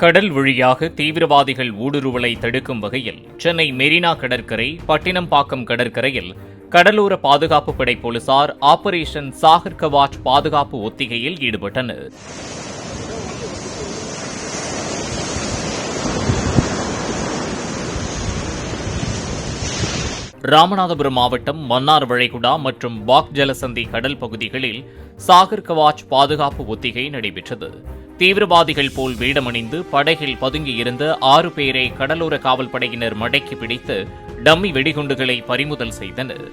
கடல் வழியாக தீவிரவாதிகள் ஊடுருவலை தடுக்கும் வகையில் சென்னை மெரினா கடற்கரை பட்டினம்பாக்கம் கடற்கரையில் கடலோர பாதுகாப்பு படை போலீசார் ஆபரேஷன் சாகர் கவாச் பாதுகாப்பு ஒத்திகையில் ஈடுபட்டனர். ராமநாதபுரம் மாவட்டம் மன்னார் வளைகுடா மற்றும் பாக் ஜலசந்தி கடல் பகுதிகளில் சாகர் கவாச் பாதுகாப்பு ஒத்திகை நடைபெற்றது. தீவிரவாதிகள் போல் வேடமணிந்து படகில் பதுங்கியிருந்த ஆறு பேரை கடலோர காவல் படையினர் மடக்கி பிடித்து டம்மி வெடிகுண்டுகளை பறிமுதல் செய்தனர்.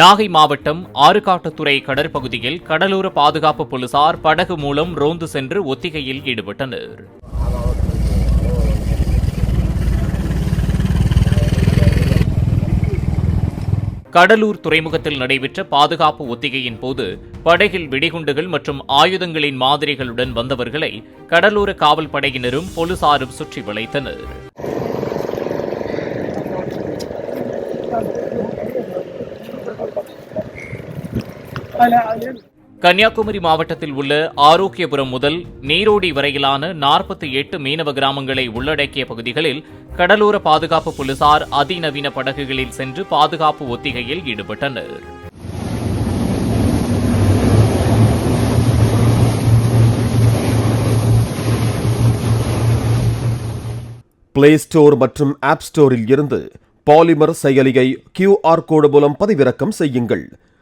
நாகை மாவட்டம் ஆறுகாட்டுத்துறை கடற்பகுதியில் கடலோர பாதுகாப்பு போலீசார் படகு மூலம் ரோந்து சென்று ஒத்திகையில் ஈடுபட்டனர். கடலூர் துறைமுகத்தில் நடைபெற்ற பாதுகாப்பு ஒத்திகையின் போது படகில் வெடிகுண்டுகள் மற்றும் ஆயுதங்களின் மாதிரிகளுடன் வந்தவர்களை கடலோர காவல் படையினரும் போலீசாரும் சுற்றி வளைத்தனர். கன்னியாகுமரி மாவட்டத்தில் உள்ள ஆரோக்கியபுரம் முதல் நீரோடி வரையிலான நாற்பத்தி எட்டு மீனவ கிராமங்களை உள்ளடக்கிய பகுதிகளில் கடலோர பாதுகாப்பு போலீசார் அதிநவீன படகுகளில் சென்று பாதுகாப்பு ஒத்திகையில் ஈடுபட்டனர். பிளே ஸ்டோர் மற்றும் ஆப் ஸ்டோரில் இருந்து பாலிமர் செயலியை கியூஆர் கோடு மூலம் பதிவிறக்கம் செய்யுங்கள்.